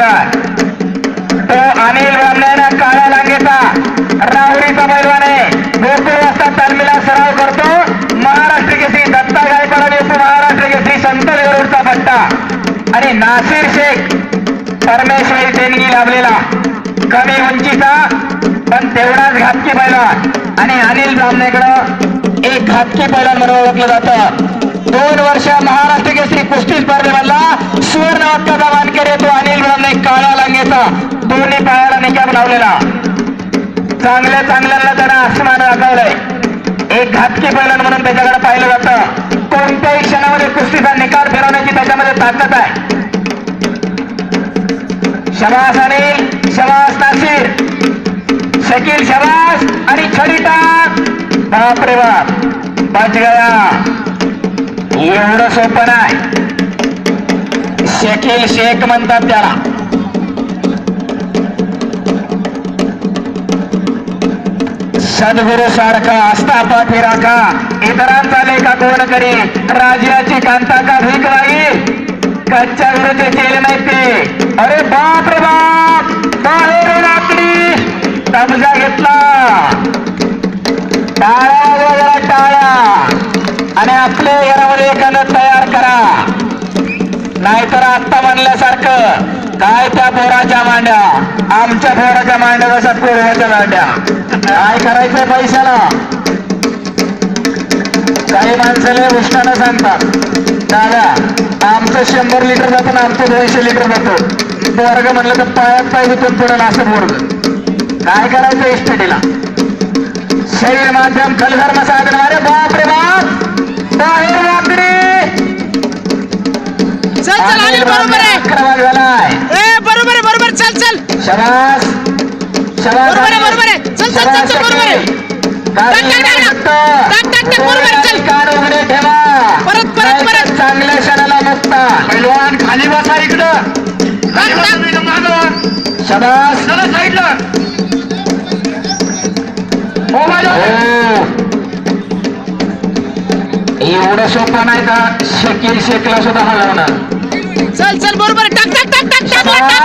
तो अनिल ब्राह्मणेनं काळ्या लांगेचा राहुरीचा पैलवान आहे गोकुळ वाजता तालमीला सराव करतो. महाराष्ट्र केसरी दत्ता गायकवाड आणि महाराष्ट्र केसरी संत गरुडचा पट्टा. आणि नासिर शेख परमेश्वरी देणगी लाभलेला कमी उंचीचा पण तेवढाच घातकी पैलवान. आणि अनिल ब्राह्मणेकडं एक घातकी पैलवान म्हणून ओळखलं जातं. दोन वर्ष महाराष्ट्र केसरी कुस्ती लावलेला. चांगल्या चांगल्याला त्यानं आसमान दाखवलंय. एक घातकी पैलवान म्हणून त्याच्याकडे पाहिलं जातं. कोणत्याही क्षणामध्ये कुस्तीचा निकाल फिरवण्याची त्याच्यामध्ये ताकद आहे. शबास आणि शबास नासिर शकील शबास आणि छडी बापरे बाप. बच गया. एवढं सोपं नाही. शकील शेख म्हणतात त्याला. सद्गुरु सारखा आस्था पाठी राखा. इतरांचा लेखा कोण करी? राजाची कांता का भीक नाही कच्च्या विरुद्ध केले नाही ते. अरे बाप रे बाप! बाहेर रात्री कब्जा घेतला. टाळा वगैरे टाळा आणि आपले घरामध्ये एखादं तयार करा. नाहीतर आत्ता म्हणल्यासारखं काय त्या पोराच्या मांड्या? आमच्या पोराच्या मांड्या जसं पूर्वाच्या मांड्या. काय करायचंय पैशाला? काही माणसाला उष्टानं सांगतात. दादा आमचं शंभर लिटर जातं ना आमचं दोनशे लिटर जातं. वर्ग म्हणलं तर पायात पाय गुतून पडेल असं वर्ग काय करायचं इस्टेटीला शरीर माध्यम खलधर्म साधन अरे बाप! रे बाप बाहेर बरोबर आहे. क्रमांक झालाय. ए बरोबर आहे बरोबर चल चल. शबास! शबास बरोबर आहे. चल, चल, चल, चल, बरोबर आहे. टाक, टाक, टाक, टाक. टाक, टाक, टाक, बरोबर आहे, चल. कान उघडे ठेवा परत, परत, नाहीतर परत. चांगल्या क्षणाला मुक्ता पैलवान खाली बसा इकडं. टाक, टाक. शबास. साईडला. हो एवढं सोपं नाही का? शकील शेकला सुद्धा हलवणार चल चल बरोबर आहे. टाक टाक टाक टाक